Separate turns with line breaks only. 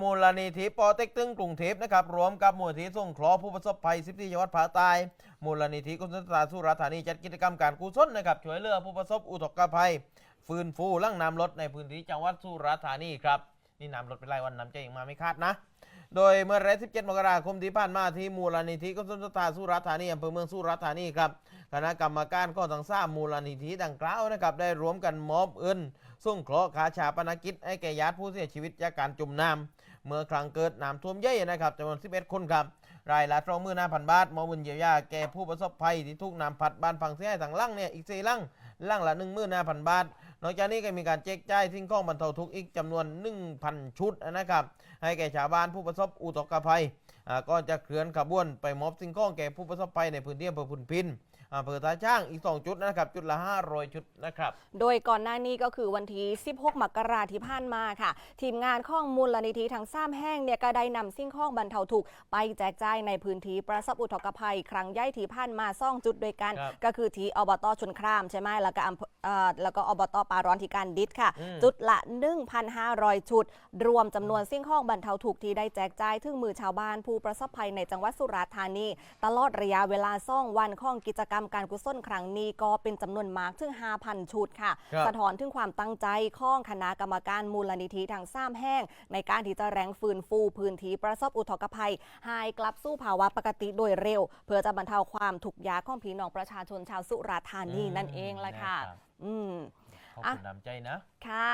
มูลนิธิปอเต็กตึงกรุงเทพนะครับรวมกับมูลนิธิส่งเคราะห์ผู้ประสบภัย 14จังหวัดภาคใต้มูลนิธิกุศลศาสตร์สุราธานีจัดกิจกรรมการกุศลนะครับช่วยเหลือผู้ประสบอุทกภัย ฟื้นฟูล่างน้ำลดในพื้นที่จังหวัดสุราธานีครับนี่น้ำลดเป็นรายวันน้ำใจยังมาไม่คาดนะ โดยเมื่อไร17 มกราคมที่ผ่านมาที่มูลนิธิกุศลศาสตร์สุรธานีอำเภอเมืองสุรธานีครับคณะกรรมการก็ทั้งสามมูลนิธิดังกล่าวนะครับได้รวมกันมอบเงินส่งเคราะห์ขาชาปนกิจให้แก่ญาติผู้เสียชีวิตจากการจมน้ำเมื่อครั้งเกิดน้ำท่วมใหญ่นะครับจำนวน 11 คนครับรายละสองหมื่นห้าพันบาทมอบเงินเยียวยาแก่ผู้ประสบภัยที่ถูกน้ำพัดบ้านพังเสียหายทางล่างเนี่ยอีกสี่ล่างล่างละหนึ่งหมื่นห้าพันบาท นอกจากนี้ก็มีการแจกจ่ายสิ่งของบรรเทาทุกข์อีกจำนวน 1,000 ชุดนะครับให้แก่ชาวบ้านผู้ประสบอุทกภัย ก็จะเคลื่อนขบวนไปมอบสิ่งของแก่ผู้ประสบภัยในพื้นที่อำเภอพุนพินอำเภอตาช่างอีก 2 จุดนะครับ จุดละ500ชุดนะครับ
โดยก่อนหน้านี้ก็คือวันที่ 16 มกราที่ผ่านมาค่ะ ทีมงานข้องมูลนิธิทั้งสามแห่งเนี่ยก็ได้นำสิ่งของบรรเทาทุกข์ไปแจกจ่ายในพื้นที่ประสบอุทกภัย ครั้งใหญ่ที่ผ่านมาซ่องจุดด้วยกัน
ครับ
ก็คือที่อบตชนครามใช่ไหมแล้วก็อำเภอเอ่อแล้วก็อบตปาร้อนที่การดิษค่ะ
อืม
จุดละ 1,500 ชุด รวมจำนวนสิ่งของบรรเทาทุกข์ที่ได้แจกจ่ายถึงมือชาวบ้านผู้ประสบภัยในจังหวัดสุราษฎร์ธานี ตลอดระยะเวลาซ่องวันของกิจกรรมการกุศลครั้งนี้ก็เป็นจำนวนมากถึง 5,000 ชุดค่ะ
ครับ
สะท้อนถึงความตั้งใจของคณะกรรมการมูลนิธิทางซ้ำแห้ง ในการที่จะแรงฟื้นฟูพื้นที่ประสบอุทกภัยให้กลับสู่ภาวะปกติโดยเร็ว เพื่อจะบรรเทาความทุกข์ยากของพี่น้องประชาชนชาวสุราษฎร์ธานีนั่นเองแหละค่ะ
รับ
อืม
ขอบ
อะ
คุณน้ำใจนะ
ค่ะ